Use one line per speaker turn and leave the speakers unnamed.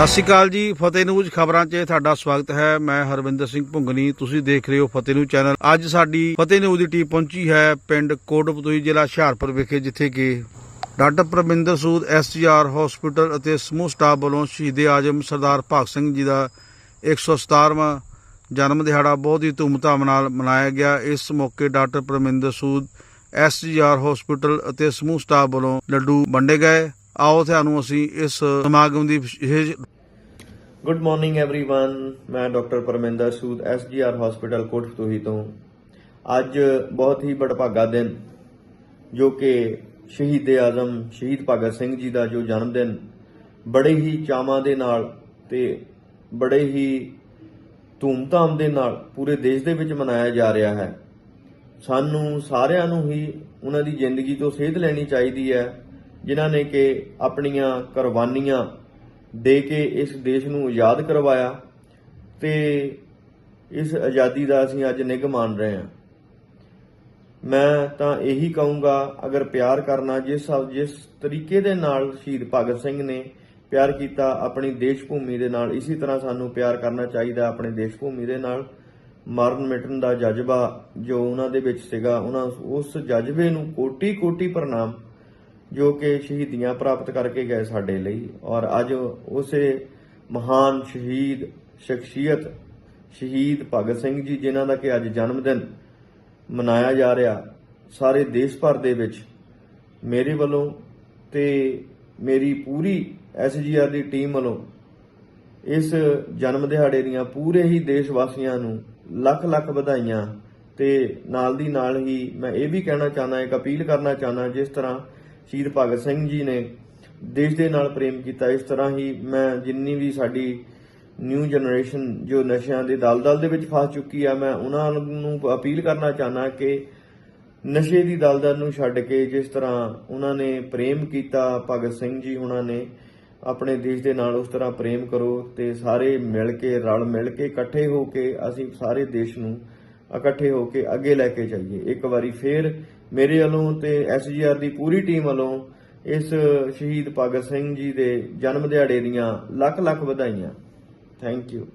ਸਤਿ ਸ਼੍ਰੀ ਅਕਾਲ ਜੀ, ਫਤਿਹ ਨਿਊਜ਼ ਖਬਰਾਂ 'ਚ ਤੁਹਾਡਾ ਸਵਾਗਤ ਹੈ। ਮੈਂ ਹਰਵਿੰਦਰ ਸਿੰਘ ਭੁੰਗਨੀ ਤੁਸੀਂ ਦੇਖ ਰਹੇ ਹੋ ਫਤਿਹ ਨਿਊਜ਼ ਚੈਨਲ। ਅੱਜ ਸਾਡੀ ਫਤਿਹ ਨਿਊਜ਼ ਦੀ ਟੀਮ ਪਹੁੰਚੀ ਹੈ ਪਿੰਡ ਕੋਟਪਤੂਈ ਜ਼ਿਲ੍ਹਾ ਹੁਸ਼ਿਆਰਪੁਰ ਵਿਖੇ, ਜਿੱਥੇ ਕਿ doctor Parminder Sood SGR hospital ਅਤੇ ਸਮੂਹ ਸਟਾਫ ਵੱਲੋਂ ਸ਼ਹੀਦੇ ਆਜਮ ਸਰਦਾਰ ਭਗਤ ਸਿੰਘ ਜੀ ਦਾ 117ਵਾਂ ਜਨਮ ਦਿਹਾੜਾ ਬਹੁਤ ਹੀ ਧੂਮਧਾਮ ਨਾਲ ਮਨਾਇਆ ਗਿਆ। ਇਸ ਮੌਕੇ doctor Parminder Sood SGR hospital ਅਤੇ ਸਮੂਹ ਸਟਾਫ ਵੱਲੋਂ ਲੱਡੂ ਵੰਡੇ ਗਏ। ਆਓ, ਤੁਹਾਨੂੰ ਅਸੀਂ ਇਸ ਸਮਾਗਮ ਦੀ ਵਿਸ਼ੇਸ਼
ਗੁੱਡ ਮਾਰਨਿੰਗ एवरीवन ਮੈਂ doctor Parminder Sood SGR hospital ਕੋਟਪਤੂਹੀ ਤੋਂ ਅੱਜ ਬਹੁਤ ਹੀ ਬੜਭਾਗਾ ਦਿਨ ਜੋ ਕਿ ਸ਼ਹੀਦ ਆਜ਼ਮ ਸ਼ਹੀਦ ਭਗਤ ਸਿੰਘ ਜੀ ਦਾ ਜੋ ਜਨਮ ਦਿਨ ਬੜੇ ਹੀ ਚਾਵਾਂ ਦੇ ਨਾਲ ਤੇ ਬੜੇ ਹੀ ਧੂਮਧਾਮ ਦੇ ਨਾਲ ਪੂਰੇ ਦੇਸ਼ ਦੇ ਵਿੱਚ ਮਨਾਇਆ ਜਾ ਰਿਹਾ ਹੈ ਸਾਨੂੰ ਸਾਰਿਆਂ ਨੂੰ ਹੀ ਉਹਨਾਂ ਦੀ ਜ਼ਿੰਦਗੀ ਤੋਂ ਸੇਧ ਲੈਣੀ ਚਾਹੀਦੀ ਹੈ ਜਿਨ੍ਹਾਂ ਨੇ ਕਿ ਆਪਣੀਆਂ ਕੁਰਬਾਨੀਆਂ ਦੇ ਕੇ ਇਸ ਦੇਸ਼ ਨੂੰ ਆਜ਼ਾਦ ਕਰਵਾਇਆ ਤੇ ਇਸ ਆਜ਼ਾਦੀ ਦਾ ਅਸੀਂ ਅੱਜ ਨਿੱਘ ਮਾਣ ਰਹੇ ਹਾਂ। ਮੈਂ ਤਾਂ ਇਹੀ ਕਹੂੰਗਾ, ਅਗਰ ਪਿਆਰ ਕਰਨਾ, ਜਿਸ ਜਿਸ ਤਰੀਕੇ ਦੇ ਨਾਲ ਸ਼ਹੀਦ ਭਗਤ ਸਿੰਘ ਨੇ ਪਿਆਰ ਕੀਤਾ, ਆਪਣੀ ਦੇਸ਼ ਭੂਮੀ ਦੇ ਨਾਲ, ਇਸੇ ਤਰ੍ਹਾਂ ਸਾਨੂੰ ਪਿਆਰ ਕਰਨਾ ਚਾਹੀਦਾ ਆਪਣੇ ਦੇਸ਼ ਭੂਮੀ ਦੇ ਨਾਲ। ਮਰਨ ਮਿਟਣ ਦਾ ਜਜ਼ਬਾ ਜੋ ਉਹਨਾਂ ਦੇ ਵਿੱਚ ਸੀਗਾ, ਉਹਨਾਂ ਉਸ ਜਜ਼ਬੇ ਨੂੰ ਕੋਟੀ ਕੋਟੀ ਪ੍ਰਣਾਮ ਜੋ ਕਿ ਸ਼ਹੀਦੀਆਂ ਪ੍ਰਾਪਤ ਕਰਕੇ ਗਏ ਸਾਡੇ ਲਈ ਔਰ ਅੱਜ ਉਸੇ ਮਹਾਨ ਸ਼ਹੀਦ ਸ਼ਖਸੀਅਤ ਸ਼ਹੀਦ ਭਗਤ ਸਿੰਘ ਜੀ, ਜਿਨ੍ਹਾਂ ਦਾ ਕਿ ਅੱਜ ਜਨਮ ਦਿਨ ਮਨਾਇਆ ਜਾ ਰਿਹਾ ਸਾਰੇ ਦੇਸ਼ ਭਰ ਦੇ ਵਿੱਚ ਮੇਰੇ ਵੱਲੋਂ ਤੇ ਮੇਰੀ ਪੂਰੀ ਐਸਜੀਆਰ ਦੀ ਟੀਮ ਵੱਲੋਂ ਇਸ ਜਨਮ ਦਿਹਾੜੇ ਦੀਆਂ ਪੂਰੇ ਹੀ ਦੇਸ਼ ਵਾਸੀਆਂ ਨੂੰ ਲੱਖ ਲੱਖ ਵਧਾਈਆਂ ਤੇ ਨਾਲ ਦੀ ਨਾਲ ਹੀ ਮੈਂ ਇਹ ਵੀ ਕਹਿਣਾ ਚਾਹੁੰਦਾ ਇੱਕ ਅਪੀਲ ਕਰਨਾ ਚਾਹੁੰਦਾ ਜਿਸ ਤਰ੍ਹਾਂ ਸ਼ਹੀਦ ਭਗਤ ਸਿੰਘ ਜੀ ਨੇ ਦੇਸ਼ ਦੇ ਨਾਲ ਪ੍ਰੇਮ ਕੀਤਾ। ਇਸ ਤਰ੍ਹਾਂ ਹੀ ਮੈਂ ਜਿੰਨੀ ਵੀ ਸਾਡੀ ਨਿਊ ਜਨਰੇਸ਼ਨ ਜੋ ਨਸ਼ਿਆਂ ਦੇ ਦਲਦਲ ਦੇ ਵਿੱਚ ਫਸ ਚੁੱਕੀ ਆ, ਮੈਂ ਉਹਨਾਂ ਨੂੰ ਅਪੀਲ ਕਰਨਾ ਚਾਹਨਾ ਕਿ ਨਸ਼ੇ ਦੀ ਦਲਦਲ ਨੂੰ ਛੱਡ ਕੇ ਜਿਸ ਤਰ੍ਹਾਂ ਉਹਨਾਂ ਨੇ ਪ੍ਰੇਮ ਕੀਤਾ, ਭਗਤ ਸਿੰਘ ਜੀ ਉਹਨਾਂ ਨੇ ਆਪਣੇ ਦੇਸ਼ ਦੇ ਨਾਲ ਉਸ ਤਰ੍ਹਾਂ ਪ੍ਰੇਮ ਕਰੋ ਤੇ ਸਾਰੇ ਮਿਲ ਕੇ, ਰਲ ਮਿਲ ਕੇ, ਇਕੱਠੇ ਹੋ ਕੇ ਅਸੀਂ ਸਾਰੇ ਦੇਸ਼ ਨੂੰ ਇਕੱਠੇ ਹੋ ਕੇ ਅੱਗੇ ਲੈ ਕੇ ਜਾਈਏ। ਇੱਕ ਵਾਰੀ ਫੇਰ ਮੇਰੇ ਵੱਲੋਂ ਤੇ ਐਸਜੀਆਰ ਦੀ ਪੂਰੀ ਟੀਮ ਵੱਲੋਂ ਇਸ ਸ਼ਹੀਦ ਭਗਤ ਸਿੰਘ ਜੀ ਦੇ ਜਨਮ ਦਿਹਾੜੇ ਦੀਆਂ ਲੱਖ ਲੱਖ ਵਧਾਈਆਂ। Thank you